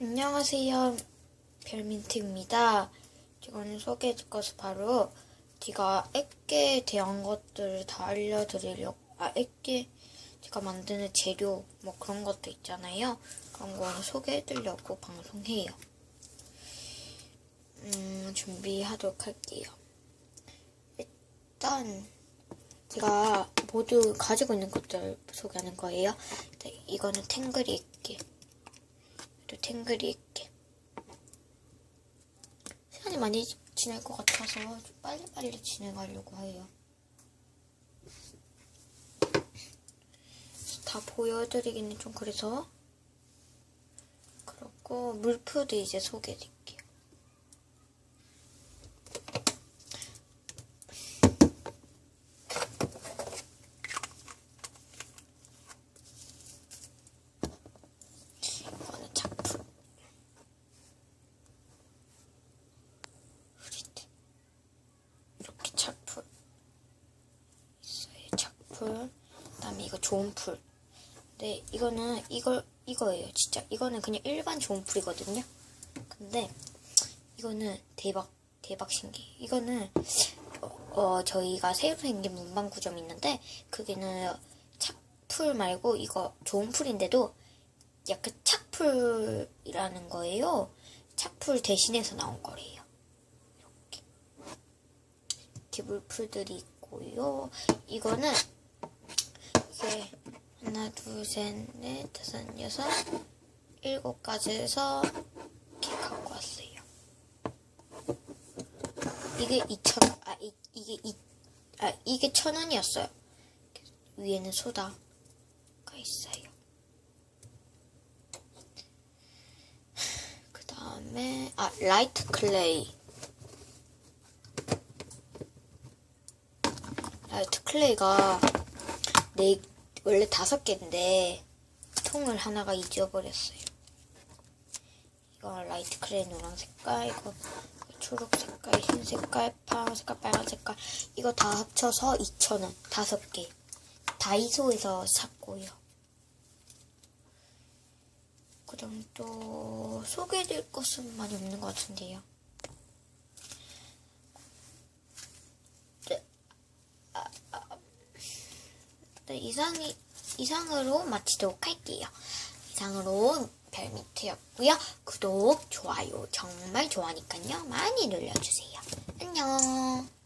안녕하세요. 별민트입니다. 지금 소개해줄 것은 바로 제가 액계에 대한 것들을 다 알려드리려고, 아, 액계, 제가 만드는 재료, 뭐 그런 것도 있잖아요. 그런 거를 소개해드리려고 방송해요. 음, 준비하도록 할게요. 일단, 제가 모두 가지고 있는 것들 소개하는 거예요. 네, 이거는 탱글이 액계. 또 탱글이 있게. 시간이 많이 지날 것 같아서 좀 빨리빨리 진행하려고 해요. 다 보여드리기는 좀 그래서 그렇고 물표도 이제 소개해드릴게요. 이거는 작품. 흐릿해. 이렇게 작품. 있어요, 작품. 그 다음에 이거 좋은 풀. 네, 이거는, 이걸, 이거예요, 진짜. 이거는 그냥 일반 좋은 풀이거든요. 근데, 이거는 대박, 대박 신기. 이거는, 어, 어, 저희가 새로 생긴 문방구점이 있는데, 그게는 착풀 말고, 이거 좋은 풀인데도, 약간 착풀이라는 거예요. 착풀 대신해서 나온 거래요. 이렇게. 이렇게 물풀들이 있고요. 이거는 이게 하나, 둘, 셋, 넷, 다섯, 여섯, 일곱 가지에서 이렇게 갖고 왔어요. 이게 2천, 아, 이, 이게 이, 아, 이게 천 원이었어요. 위에는 소다가 있어요. 그 다음에, 아, 라이트 클레이. 라이트 클레이가 네, 원래 다섯 개인데, 통을 하나가 잊어버렸어요. 이거 라이트 클레이 노란 색깔, 이거 초록 색깔, 흰 색깔, 파란 색깔, 빨간 색깔. 이거 다 합쳐서 2,000원. 다섯 개. 다이소에서 샀고요. 그다음 또 소개해드릴 것은 많이 없는 것 같은데요. 네, 아, 아, 네, 이상이 이상으로 마치도록 할게요. 이상으로 별미트였고요. 구독, 좋아요 정말 좋아하니까요. 많이 눌러주세요. 안녕.